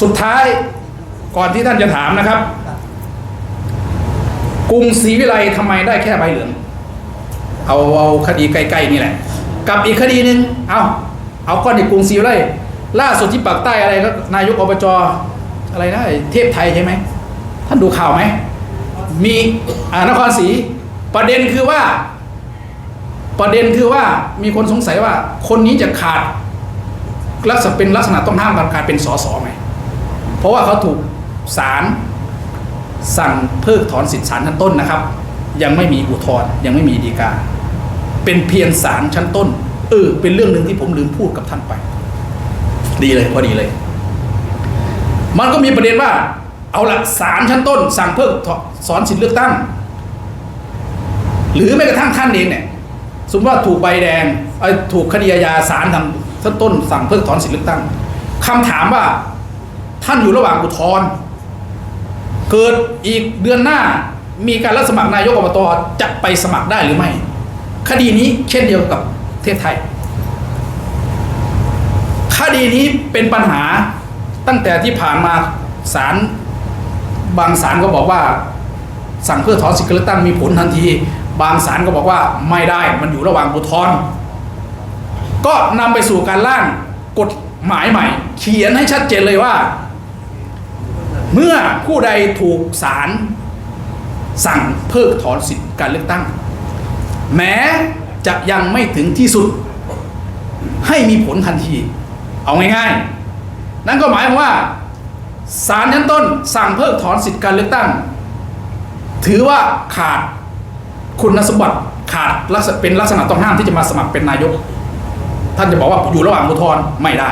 สุดท้ายก่อนที่ท่านจะถามนะครับ กรุงศรีวิไลทำไมได้แค่ใบเหลือง เอาเอาคดีใกล้ๆนี่แหละ กับอีกคดีหนึ่งเอาเอาก้อนในกรุงศรีวิไลล่าสุดที่ปากใต้อะไรก็นายกอบจอะไรนะไอ้เทพไทยใช่ไหมท่านดูข่าวไหมมีอ่านครศรีประเด็นคือว่า ประเด็นคือว่ามีคนสงสัยว่า คนนี้จะขาดลักษณะเป็นลักษณะต้องห้ามการการเป็นสสไหม เพราะว่าเขาถูกศาลสั่งเพิกถอนสิทธิศาลชั้นต้นนะครับ ยังไม่มีอุทธรณ์ยังไม่มีฎีกา เป็นเพียงศาลชั้นต้นเออเป็นเรื่องหนึ่งที่ผมลืมพูดกับท่านไป ดีเลยพอดีเลย มันก็มีประเด็นว่า เอาละศาลชั้นต้น สั่งเพิกถอนสิทธิเลือกตั้ง หรือแม้กระทั่งท่านเองเนี่ยสมมติว่าถูกใบแดงเอ้ถูกคดีอาญาศาลทางชั้นต้น สั่งเพิกถอนสิทธิเลือกตั้งคำถามว่า ท่านอยู่ระหว่างอุทธรณ์เกิดอีกเดือนหน้ามีการรับสมัครนายกอบตจะไปสมัครได้หรือไม่ คดีนี้เช่นเดียวกับประเทศไทย คดีนี้เป็นปัญหาตั้งแต่ที่ผ่านมาศาลบางศาลก็บอกว่า สั่งเพื่อถอนสิทธิเลือกตั้งมีผลทันที บางศาลก็บอกว่าไม่ได้มันอยู่ระหว่างอุทธรณ์ก็นำไปสู่การร่างกฎหมายใหม่ เขียนให้ชัดเจนเลยว่า เมื่อผู้ใดถูกศาลสั่งเพิกถอนสิทธิการเลือกตั้ง แม้จะยังไม่ถึงที่สุด ให้มีผลทันที เอาง่ายๆ นั่นก็หมายความว่าศาลชั้นต้นสั่งเพิกถอนสิทธิการเลือกตั้ง ถือว่าขาดคุณสมบัติขาดเป็นลักษณะต้องห้ามที่จะมาสมัครเป็นนายก ท่านจะบอกว่าอยู่ระหว่างอุทธรณ์ไม่ได้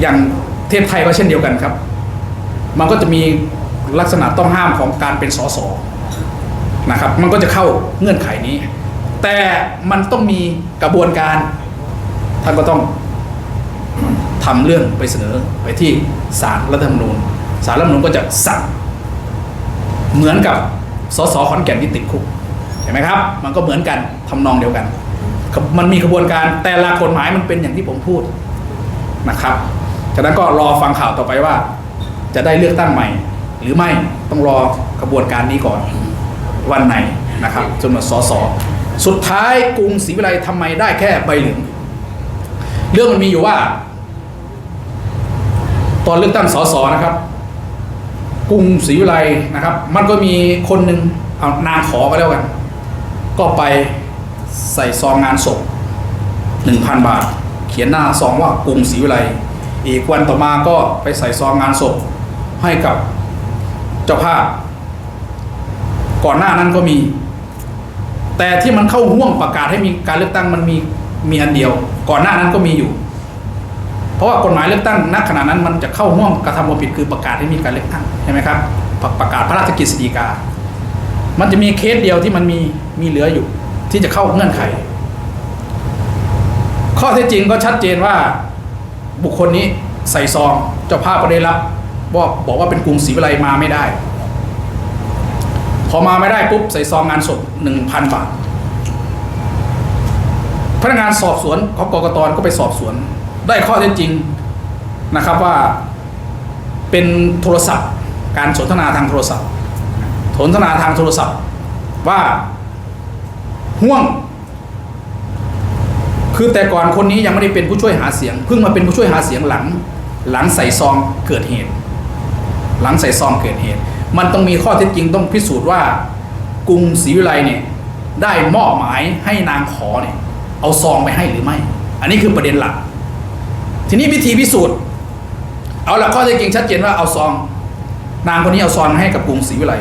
อย่างเทพไทยก็เช่นเดียวกันครับ มันก็จะมีลักษณะต้องห้ามของการเป็นสสนะครับ มันก็จะเข้าเงื่อนไขนี้ แต่มันต้องมีกระบวนการ ท่านก็ต้องทำเรื่องไปเสนอไปที่ศาลรัฐธรรมนูญศาลรัฐธรรมนูญก็จะสั่งเหมือนกับสสขอนแก่นที่ติดคุกเห็นไหมครับ มันก็เหมือนกันทำนองเดียวกัน มันมีกระบวนการแต่ละกฎหมายมันเป็นอย่างที่ผมพูดนะครับฉะนั้นก็รอฟังข่าวต่อไปว่า จะได้เลือกตั้งใหม่ หรือไม่ต้องรอกระบวนการนี้ก่อนวันไหนนะครับจนหมดสสสุดท้ายกรุงศรีวิไลทำไมได้แค่ใบเหลืองเรื่องมันมีอยู่ว่า ตอนเลือกตั้งสสนะครับ กรุงศรีวิไลนะครับ มันก็มีคนหนึ่งเอานางขอก็แล้วกัน ก็ไปใส่ซองงานศพหนึ่งพันบาท เขียนหน้าซองว่ากรุงศรีวิไล อีกวันต่อมาก็ไปใส่ซองงานศพให้กับเจ้าภาพ ก่อนหน้านั้นก็มี แต่ที่มันเข้าห่วงประกาศให้มีการเลือกตั้งมันมีมีอันเดียว ก่อนหน้านั้นก็มีอยู่ เพราะว่ากฎหมายเลือกตั้งณขณะนั้นมันจะเข้าห่วงกระทำความผิดคือประกาศให้มีการเลือกตั้งใช่ไหมครับประประกาศพระราชกฤษฎีกา มันจะมีเคสเดียวที่มันมีมีเหลืออยู่ ที่จะเข้าเงื่อนไข ข้อเท็จจริงก็ชัดเจนว่า บุคคลนี้ใส่ซองเจ้าภาพก็ได้รับบอกบอกว่าเป็นกรุงศรีวิไลมาไม่ได้ พอมาไม่ได้ปุ๊บใส่ซองงานศพหนึ่งพันบาทพนักงานสอบสวนของกกตก็ไปสอบสวน ได้ข้อเท็จจริงนะครับว่าเป็นโทรศัพท์ การสนทนาทางโทรศัพท์ สนทนาทางโทรศัพท์ว่าห่วง คือแต่ก่อนคนนี้ยังไม่ได้เป็นผู้ช่วยหาเสียง เพิ่งมาเป็นผู้ช่วยหาเสียงหลัง หลังใส่ซองเกิดเหตุ หลังใส่ซองเกิดเหตุ มันต้องมีข้อเท็จจริงต้องพิสูจน์ว่ากรุงศรีวิไลเนี่ยได้มอบหมายให้นางขอเนี่ยเอาซองไปให้หรือไม่ อันนี้คือประเด็นหลัก ทีนี้วิธีพิสูจน์ เอาหละข้อเท็จจริงชัดเจนว่าเอาซอง นางคนนี้เอาซองให้กับกรุงศรีวิไล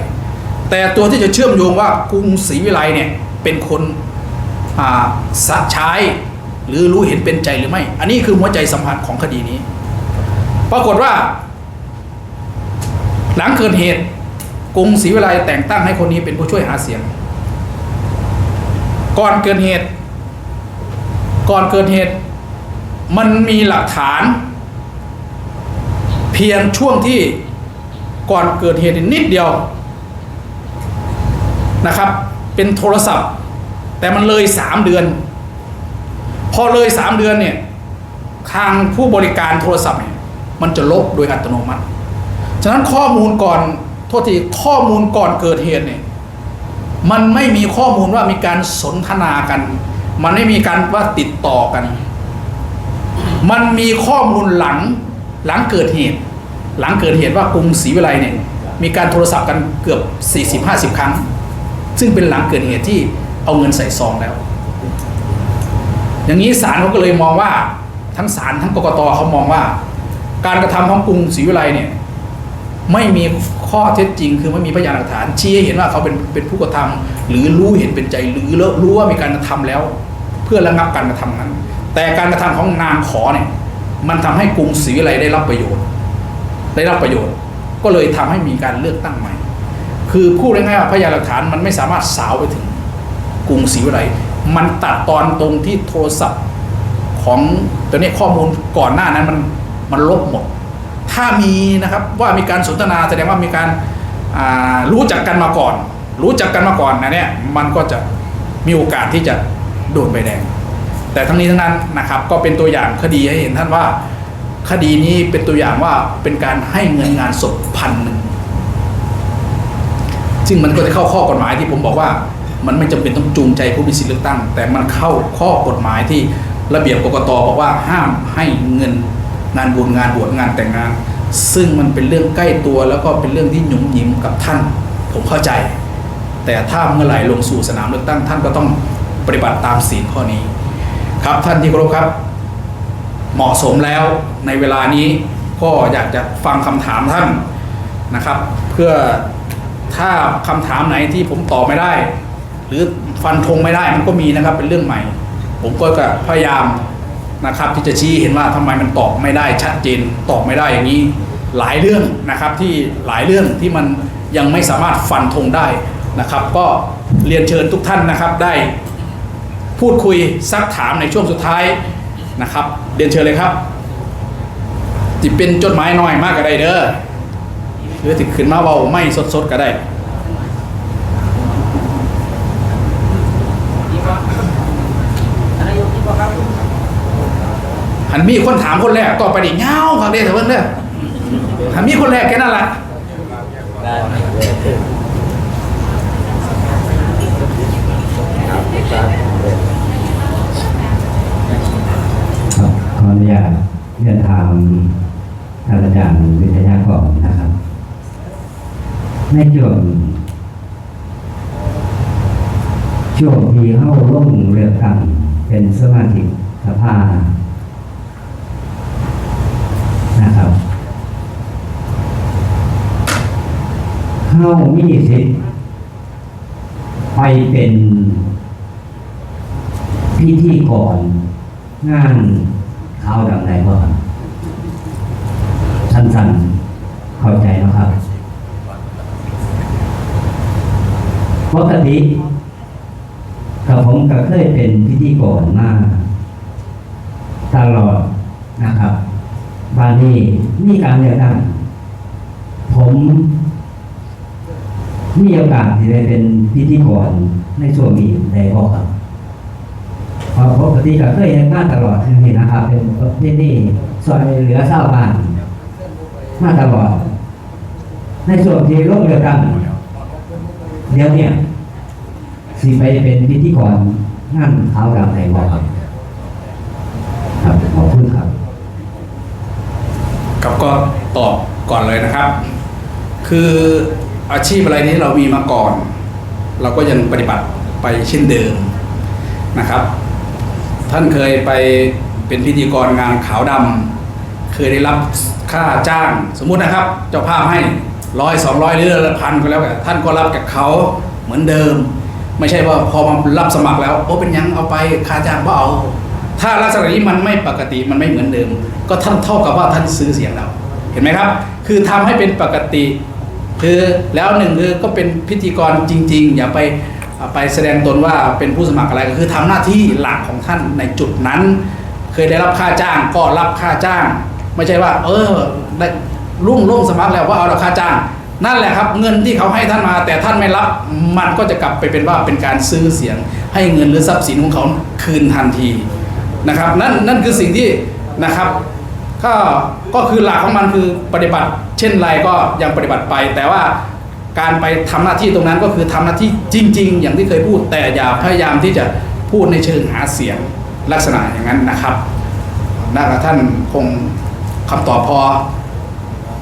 แต่ตัวที่จะเชื่อมโยงว่ากรุงศรีวิไลเนี่ยเป็นคนอ่าสัใช้ หรือรู้เห็นเป็นใจหรือไม่ อันนี้คือหัวใจสำคัญของคดีนี้ ปรากฏว่า หลังเกิดเหตุกรุงศรีวิไลแต่งตั้งให้คนนี้เป็นผู้ช่วยหาเสียง ก่อนเกิดเหตุ ก่อนเกิดเหตุ มันมีหลักฐาน เพียงช่วงที่ก่อนเกิดเหตุนิดเดียวนะครับ เป็นโทรศัพท์ แต่มันเลยสามเดือน พอเลยสามเดือนเนี่ยทางผู้บริการโทรศัพท์เนี่ยมันจะลบโดยอัตโนมัติ ฉะนั้นข้อมูลก่อนโทษทีข้อมูลก่อนเกิดเหตุเนี่ยมันไม่มีข้อมูลว่ามีการสนทนากัน มันไม่มีการว่าติดต่อกัน มันมีข้อมูลหลังหลังเกิดเหตุ หลังเกิดเหตุว่ากรุงศรีวิไลเนี่ยมีการโทรศัพท์กันเกือบ 40-50 ครั้ง ซึ่งเป็นหลังเกิดเหตุที่เอาเงินใส่ซองแล้ว อย่างนี้ศาลเขาก็เลยมองว่าทั้งศาลทั้งกกตเขามองว่า การกระทำของกรุงศรีวิไลเนี่ยไม่มีข้อเท็จจริง คือไม่มีพยานหลักฐานชี้ให้เห็นว่าเขาเป็นเป็นผู้กระทำหรือรู้เห็นเป็นใจหรือรู้ว่ามีการกระทำแล้ว เพื่อระงับการกระทำนั้น แต่การกระทำของนางขอเนี่ยมันทำให้กรุงศรีวิไลได้รับประโยชน์ ได้รับประโยชน์ ก็เลยทำให้มีการเลือกตั้งใหม่ คือพูดง่ายๆว่าพยานหลักฐานมันไม่สามารถสาวไปถึงกรุงศรีวิไล มันตัดตอนตรงที่โทรศัพท์ของตัวนี้ข้อมูลก่อนหน้านั้นมันมันลบหมด ถ้ามีนะครับว่ามีการสนทนาแสดงว่ามีการารู้จักกันมาก่อน รู้จักกันมาก่อนนะเนี่ยมันก็จะมีโอกาสที่จะโดนใบแดง แต่ทั้งนี้ทั้งนั้นนะครับก็เป็นตัวอย่างคดีให้เห็นท่านว่าคดีนี้เป็นตัวอย่างว่าเป็นการให้เงินงานศพพันหนึ่งซึ่งมันก็จะเข้าข้อกฎหมายที่ผมบอกว่า มันไม่จำเป็นต้องจูงใจผู้มีสิทธิเลือกตั้ง แต่มันเข้าข้อกฎหมายที่ระเบียบกกตบอกว่าห้ามให้เงินงานบุญงานบวชงานแต่งงาน ซึ่งมันเป็นเรื่องใกล้ตัวแล้วก็เป็นเรื่องที่หยุ่มหยิมกับท่าน ผมเข้าใจ แต่ถ้าเมื่อไหร่ลงสู่สนามเลือกตั้ง ท่านก็ต้องปฏิบัติตามศีลข้อนี้ ครับท่านที่เคารพครับ เหมาะสมแล้วในเวลานี้ก็อยากจะฟังคำถามท่านนะครับ เพื่อถ้าคำถามไหนที่ผมตอบไม่ได้ หรือฟันธงไม่ได้มันก็มีนะครับ เป็นเรื่องใหม่ ผมก็จะพยายามนะครับ ที่จะชี้เห็นว่าทำไมมันตอบไม่ได้ชัดเจนตอบไม่ได้อย่างนี้หลายเรื่องนะครับที่หลายเรื่องที่มันยังไม่สามารถฟันธงได้นะครับ ก็เรียนเชิญทุกท่านนะครับได้ พูดคุยซักถามในช่วงสุดท้ายนะครับ เรียนเชิญเลยครับจิเป็นจดหมายน้อยมากก็ได้เด้อหรือถึงขึ้นมาเบาไม่สดๆก็ได้ หันมีคนถามคนแรกต่อไปดิเงาครับเด้อเถอะเพิ่นเด้อหันมีคนแรกแค่นั้นแหละขออนุญาตเรียนถามท่านอาจารย์วิทยากรนะครับ ในช่วงช่วงที่เข้าร่วมเลือกตั้งเป็นสมาชิกสภา นะครับเข้ามีสิทธิ์ไปเป็นพิธีกรงานข่าวดังไหนบ้างสั้นๆเข้าใจนะครับปกติกับผมก็เคยเป็นพิธีกรมาตลอดนะครับ บานนี้มีการเลือกตั้งผมมีโอกาสที่ได้เป็นพิธีกรในช่วงนี้ได้บอกครับเพราะปกติก็เคยเห็นมาตลอดนี่นะครับ เป็นประเภทนี้ส่วนเหลือเศร้าบ้านมาตลอด ในส่วนที่ร่วมเดียวกันเดี๋ยวเนี่ยสิไปเป็นพิธีกรงานขาวดำในบอกครับ ครับขอบคุณครับ ครับก็ตอบก่อนเลยนะครับ คืออาชีพอะไรนี้เรามีมาก่อน เราก็ยังปฏิบัติไปเช่นเดิมนะครับ ท่านเคยไปเป็นพิธีกรงานขาวดำเคยได้รับค่าจ้าง สมมุตินะครับ เจ้าภาพให้ร้อยสองร้อยหรือละพันก็แล้วแต่ท่านก็รับจากเขาเหมือนเดิม ไม่ใช่ว่าพอมารับสมัครแล้วโอ้เป็นยังเอาไปค่าจ้างก็เอา ถ้าลักษณะนี้มันไม่ปกติมันไม่เหมือนเดิม ก็ท่านเท่ากับว่าท่านซื้อเสียงเราเห็นไหมครับ คือทำให้เป็นปกติ คือแล้วหนึ่งคือก็เป็นพิธีกรจริง ๆ อย่าไปไปแสดงตนว่าเป็นผู้สมัครอะไรก็คือทำหน้าที่หลักของท่านในจุดนั้น เคยได้รับค่าจ้างก็รับค่าจ้าง ไม่ใช่ว่า เออได้รุ่งรุ่งสมัครแล้วว่าเอาราคาจ้าง นั่นแหละครับ เงินที่เขาให้ท่านมา แต่ท่านไม่รับมันก็จะกลับไปเป็นว่าเป็นการซื้อเสียง ให้เงินหรือทรัพย์สินของเขาคืนทันที นะครับนั่นนั่นคือสิ่งที่นะครับก็ก็คือหลักของมันคือปฏิบัติ เช่นไรก็ยังปฏิบัติไป แต่ว่าการไปทำหน้าที่ตรงนั้นก็คือทำหน้าที่จริง ๆ อย่างที่เคยพูด แต่อย่าพยายามที่จะพูดในเชิงหาเสียงลักษณะอย่างนั้นนะครับน่าจะท่านคงคำตอบพอ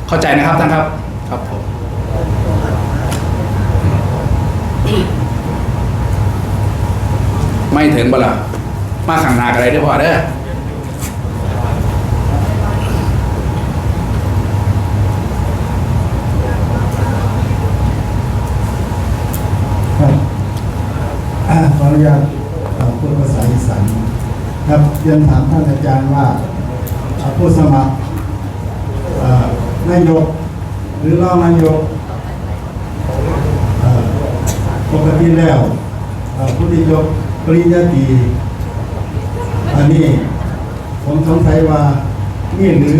เข้าใจนะครับท่านครับครับผมไม่ถึงบ่ละ มาขังนากอะไรได้พอเด้อครับขออนุญาตเอ่อพูดภาษาอีสานครับเรียนถามท่านอาจารย์ว่าผู้สมัครนายก หรือรองนายกปกติแล้วผู้ที่ยกปริญญาตรี นนี้ ผมสงสัยว่านี่หรือ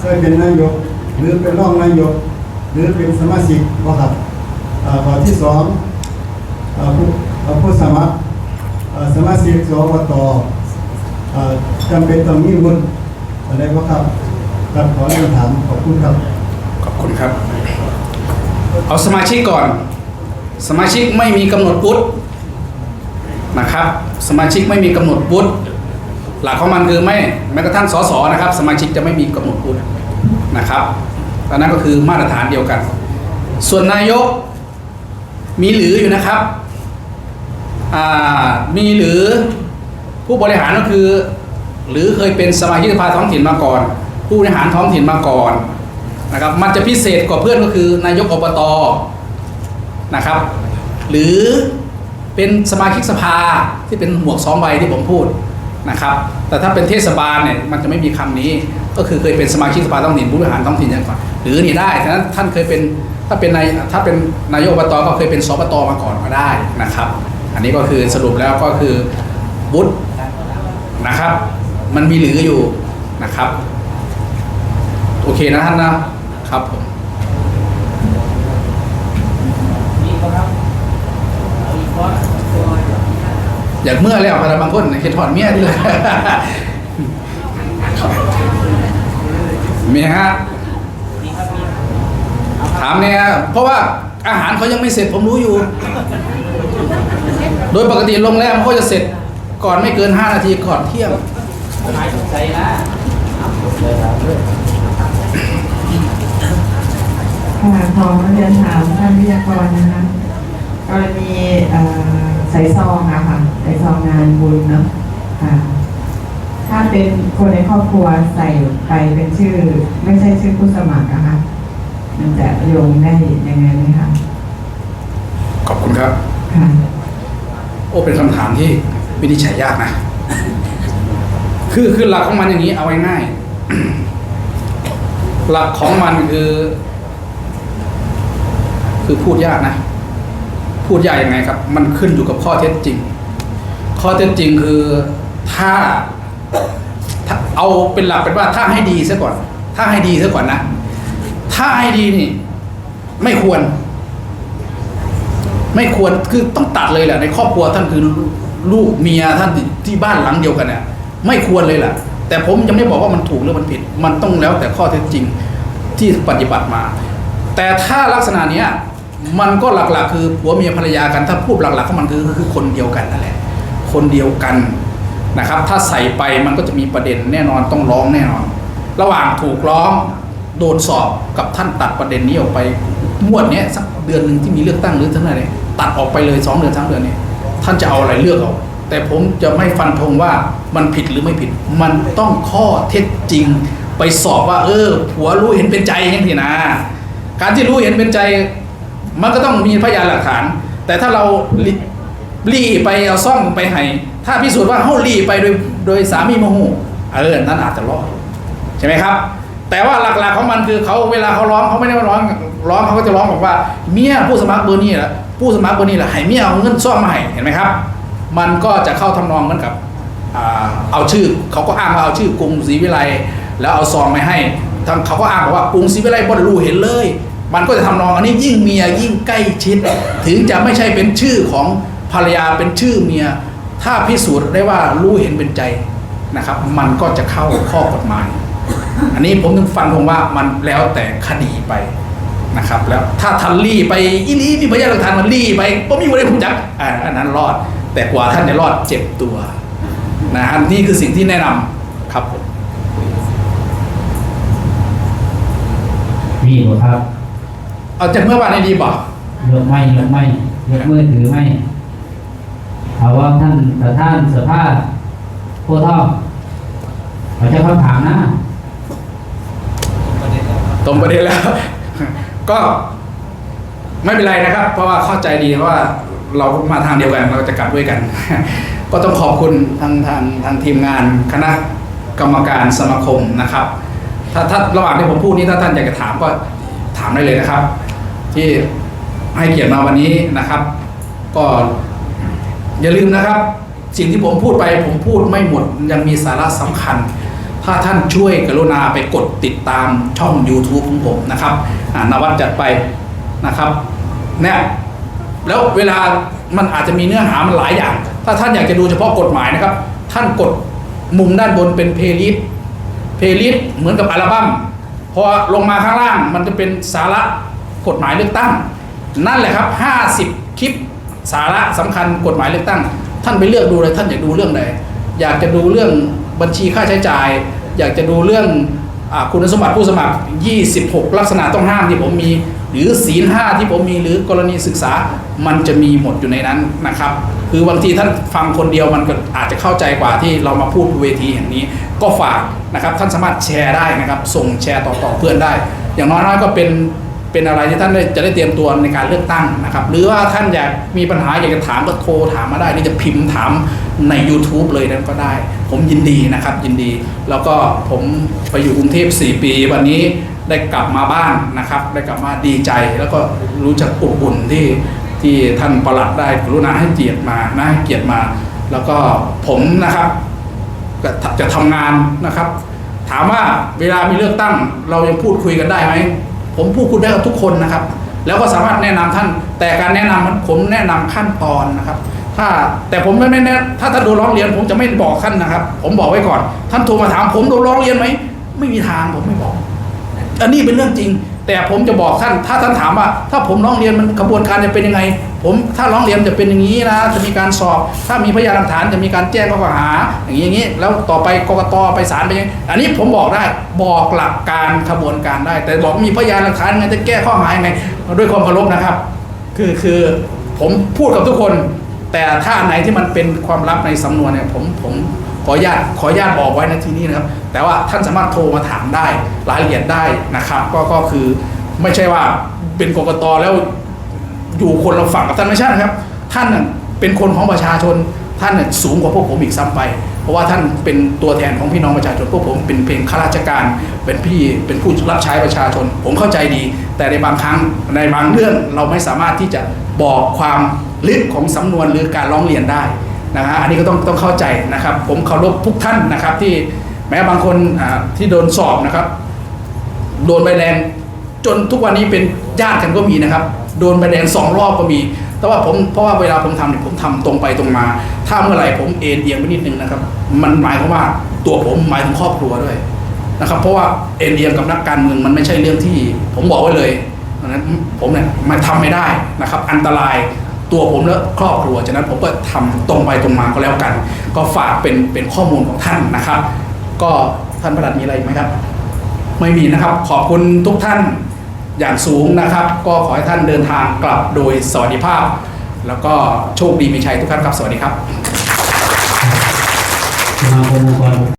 เคยเป็นนายก หรือเป็นรองนายก หรือเป็นสมาชิกบ่ครับเอ่อข้อที่สองผู้ผู้สมัครสมาชิกสอบตเอ่อจำเป็นต้องมีวุฒิอะไรบ้างครับครับขอเรียนถามขอบคุณครับขอบคุณครับ เอาสมาชิกก่อน สมาชิกไม่มีกำหนดวุฒิ นะครับ สมาชิกไม่มีกำหนดวุฒิหลักของมันคือไม่แม้กระทั่งสสนะครับ สมาชิกจะไม่มีกำหนดวุฒินะครับอันนั้นก็คือมาตรฐานเดียวกัน ส่วนนายกมีหรืออยู่นะครับมีหรือผู้บริหารก็คือ หรือเคยเป็นสมาชิกสภาท้องถิ่นมาก่อน ผู้บริหารท้องถิ่นมาก่อนนะครับ มันจะพิเศษกว่าเพื่อนก็คือนายกอบตนะครับ หรือ เป็นสมาชิกสภาที่เป็นหมวกสองใบที่ผมพูดนะครับ แต่ถ้าเป็นเทศบาลเนี่ยมันจะไม่มีคำนี้ ก็คือเคยเป็นสมาชิกสภาท้องถิ่นผู้บริหารท้องถิ่นอย่างก่อนหรือนี่ได้ฉะนั้นท่านเคยเป็นถ้าเป็นนายถ้าเป็นนายกอบตก็เคยเป็นสปตมาก่อนก็ได้นะครับ อันนี้ก็คือสรุปแล้วก็คือวุฒินะครับ มันมีหรืออยู่นะครับ โอเคนะท่านนะครับผม อยากเมื่อแล้วพนักบางคนเห็นถอดเมียด้วยเมียฮะถามเนี่ยเพราะว่าอาหารเขายังไม่เสร็จผมรู้อยู่ โดยปกติโรงแรมเขาจะเสร็จก่อนไม่เกิน5นาทีก่อนเที่ยงค่ะขอเรียนถามท่านวิทยากรนะคะกรณีเอ่อใส่ซองอะค่ะ ใส่ซองงานบุญเนาะค่ะถ้าเป็นคนในครอบครัวใส่ไปเป็นชื่อ ไม่ใช่ชื่อผู้สมัครอะค่ะมันจะโยงได้ยังไงไหมคะขอบคุณครับ ค่ะโอ้เป็นคำถามที่วินิจฉัยยากนะ คือคือหลักของมันอย่างนี้เอาไว้ง่าย หลักของมันคือ คือพูดยากนะ พูดยากยังไงครับ มันขึ้นอยู่กับข้อเท็จจริง ข้อเท็จจริงคือถ้าเอาเป็นหลักเป็นว่าถ้าให้ดีซะก่อน ถ้าให้ดีซะก่อนนะ ถ้าให้ดีนี่ ไม่ควร ไม่ควรคือต้องตัดเลยแหละในครอบครัวท่านคือลูกเมียท่านที่บ้านหลังเดียวกันเนี่ยไม่ควรเลยแหละแต่ผมยังไม่บอกว่ามันถูกหรือมันผิด มันต้องแล้วแต่ข้อเท็จจริงที่ปฏิบัติมา แต่ถ้าลักษณะเนี้ยมันก็หลักๆ คือผัวเมียภรรยากันถ้าพูดหลักๆของมันคือคือคนเดียวกันนั่นแหละ คนเดียวกันนะครับ ถ้าใส่ไปมันก็จะมีประเด็นแน่นอนต้องร้องแน่นอน ระหว่างถูกร้องโดนสอบกับท่านตัดประเด็นนี้ออกไปงวดเนี้ยสักเดือนหนึ่งที่มีเลือกตั้งหรือท่าไหร่เนี่ยตัดออกไปเลยสองเดือนสามเดือนเนี่ยท่านจะเอาอะไรเลือกเอาแต่ผมจะไม่ฟันธงว่ามันผิดหรือไม่ผิด มันต้องข้อเท็จจริง ไปสอบว่า เออ ผัวรู้เห็นเป็นใจยังทีนะ การที่รู้เห็นเป็นใจ มันก็ต้องมีพยานหลักฐาน แต่ถ้าเรา รีไปเอาซ่องไปให้ถ้าพิสูจน์ว่าเฮารีไปโดยโดยสามีโมโหเออนั้นอาจจะรอดใช่ไหมครับ แต่ว่าหลักๆของมันคือเขาเวลาเขาร้องเขาไม่ได้มาร้องร้องเขาก็จะร้องบอกว่าเมียผู้สมัครเบอร์นี้แหละผู้สมัครเบอร์นี้แหละให้เมียเอาเงินซ่องมาให้เห็นไหมครับ มันก็จะเข้าทำนองเหมือนกับเอาชื่อเขาก็อ้างว่าเอาชื่อกรุงศรีวิไลแล้วเอาซองมาให้ทางเขาก็อ้างบอกว่ากรุงศรีวิไลบ่ได้รู้เห็นเลย มันก็จะทำนองอันนี้ยิ่งเมียยิ่งใกล้ชิด ถึงจะไม่ใช่เป็นชื่อของ ภรรยาเป็นชื่อเมีย ถ้าพิสูจน์ได้ว่ารู้เห็นเป็นใจนะครับ มันก็จะเข้าข้อกฎหมาย อันนี้ผมถึงฟันธงว่ามันแล้วแต่คดีไปนะครับ แล้วถ้าทันลี่ไปอีหลีมีพยานหลักฐานมันลี่ไปผมมีวันได้ผมจักอ่าอันนั้นรอด แต่กว่าท่านจะรอดเจ็บตัวนะอันนี้คือสิ่งที่แนะนำครับผมมีบ่ครับ เอาจากเมื่อวานในดีบอกยกไม่ยกไม่ยกมือถือไม่ เอาว่าท่านประธานสภาโพธิ์ทองเราจะคำถามนะตรงประเด็นแล้ว ก็ไม่เป็นไรนะครับ เพราะว่าเข้าใจดีเพราะว่าเรามาทางเดียวกันเราจะกลับด้วยกัน ก็ต้องขอบคุณทางทางทางทีมงานคณะกรรมการสมาคมนะครับ ถ้าถ้าระหว่างที่ผมพูดนี้ถ้าท่านอยากจะถามก็ถามได้เลยนะครับ ที่ให้เกียรติมาวันนี้นะครับ ก็ อย่าลืมนะครับ สิ่งที่ผมพูดไปผมพูดไม่หมดยังมีสาระสำคัญ ถ้าท่านช่วยกรุณาไปกดติดตามช่อง YouTube ของผมนะครับนวัดจัดไปนะครับเนี่ยแล้วเวลามันอาจจะมีเนื้อหามันหลายอย่าง ถ้าท่านอยากจะดูเฉพาะกฎหมายนะครับ ท่านกดมุมด้านบนเป็นเพลย์ลิสต์เพลย์ลิสต์เหมือนกับอัลบั้มพอลงมาข้างล่างมันจะเป็นสาระกฎหมายเลือกตั้ง นั่นแหละครับ 50 คลิป สาระสำคัญกฎหมายเลือกตั้ง ท่านไปเลือกดูเลยท่านอยากดูเรื่องใดอยากจะดูเรื่องบัญชีค่าใช้จ่าย อยากจะดูเรื่องอคุณสมบัติผู้สมัคร 26 ลักษณะต้องห้ามที่ผมมี หรือศีลห้าที่ผมมีหรือกรณีศึกษามันจะมีหมดอยู่ในนั้นนะครับ คือบางทีท่านฟังคนเดียวมันก็อาจจะเข้าใจกว่าที่เรามาพูดเวทีอย่างนี้ ก็ฝากนะครับท่านสามารถแชร์ได้นะครับ ส่งแชร์ต่อๆเพื่อนได้ อย่างน้อยๆก็เป็น เป็นอะไรที่ท่านได้จะได้เตรียมตัวในการเลือกตั้งนะครับ หรือว่าท่านอยากมีปัญหาอยากจะถามก็โทรถามมาได้นี่จะพิมพ์ถามใน YouTube เลยนั้นก็ได้ ผมยินดีนะครับยินดี แล้วก็ผมไปอยู่กรุงเทพ 4 ปี วันนี้ได้กลับมาบ้านนะครับ ได้กลับมาดีใจ แล้วก็รู้จักอบอุ่นที่ที่ท่านประหลัดได้กรุณาให้เกียรติมานะให้เกียรติมา แล้วก็ผมนะครับจะทำงานนะครับ ถามว่าเวลามีเลือกตั้งเรายังพูดคุยกันได้ไหม ผมพูดคุยได้กับทุกคนนะครับ แล้วก็สามารถแนะนำท่าน แต่การแนะนำมันผมแนะนำขั้นตอนนะครับ ถ้าแต่ผมไม่ไม่แนะถ้าท่านโดนร้องเรียน ผมจะไม่บอกท่านนะครับ ผมบอกไว้ก่อน ท่านโทรมาถามผมโดนร้องเรียนไหมไม่มีทางผมไม่บอก อันนี้เป็นเรื่องจริง แต่ผมจะบอกท่าน ถ้าท่านถามว่า ถ้าผมร้องเรียนมันกระบวนการจะเป็นยังไง ผมถ้าร้องเรียนจะเป็นอย่างนี้นะจะมีการสอบ ถ้ามีพยานหลักฐานจะมีการแจ้งข้อกล่าวหา อย่างนี้อย่างนี้แล้วต่อไปกกตไปศาลไปยังอันนี้ผมบอกได้บอกหลักการขบวนการได้ แต่บอกมีพยานหลักฐานยังไงจะแก้ข้อหายังไงด้วยความเคารพนะครับ คือคือผมพูดกับทุกคน แต่ถ้าไหนที่มันเป็นความลับในสำนวนเนี่ยผมผมขออนุญาตขออนุญาตบอกไว้ในที่นี้นะครับ แต่ว่าท่านสามารถโทรมาถามได้รายละเอียดได้นะครับ ก็ก็คือไม่ใช่ว่าเป็นกกตแล้ว อยู่คนละฝั่งกับท่านไม่ใช่นะครับ ท่านเป็นคนของประชาชน ท่านสูงกว่าพวกผมอีกซ้ำไป เพราะว่าท่านเป็นตัวแทนของพี่น้องประชาชน พวกผมเป็นเพียงข้าราชการ เป็นพี่ เป็นผู้รับใช้ประชาชน ผมเข้าใจดี แต่ในบางครั้ง ในบางเรื่องเราไม่สามารถที่จะบอกความลึกของสำนวนหรือการร้องเรียนได้นะฮะ อันนี้ก็ต้องต้องเข้าใจนะครับ ผมเคารพทุกท่านนะครับที่แม้บางคนที่โดนสอบนะครับ โดนใบแดงจนทุกวันนี้เป็นญาติกันก็มีนะครับ โดนใบแดงสองรอบก็มี แต่ว่าผมเพราะว่าเวลาผมทำเนี่ยผมทำตรงไปตรงมา ถ้าเมื่อไหร่ผมเอ็นเอียงไปนิดนึงนะครับ มันหมายความว่าตัวผมหมายถึงครอบครัวด้วยนะครับ เพราะว่าเอ็นเอียงกับนักการเมืองมันไม่ใช่เรื่องที่ผมบอกไว้เลยดังนั้นผมเนี่ยมันทำไม่ได้นะครับ อันตรายตัวผมและครอบครัวฉะนั้นผมก็ทำตรงไปตรงมาก็แล้วกัน ก็ฝากเป็นเป็นข้อมูลของท่านนะครับ ก็ท่านประหลัดมีอะไรอีกไหมครับ ไม่มีนะครับ ขอบคุณทุกท่าน อย่างสูงนะครับ ก็ขอให้ท่านเดินทางกลับโดยสวัสดิภาพ แล้วก็โชคดีมีชัยทุกท่านครับ สวัสดีครับ สมาคมองค์กร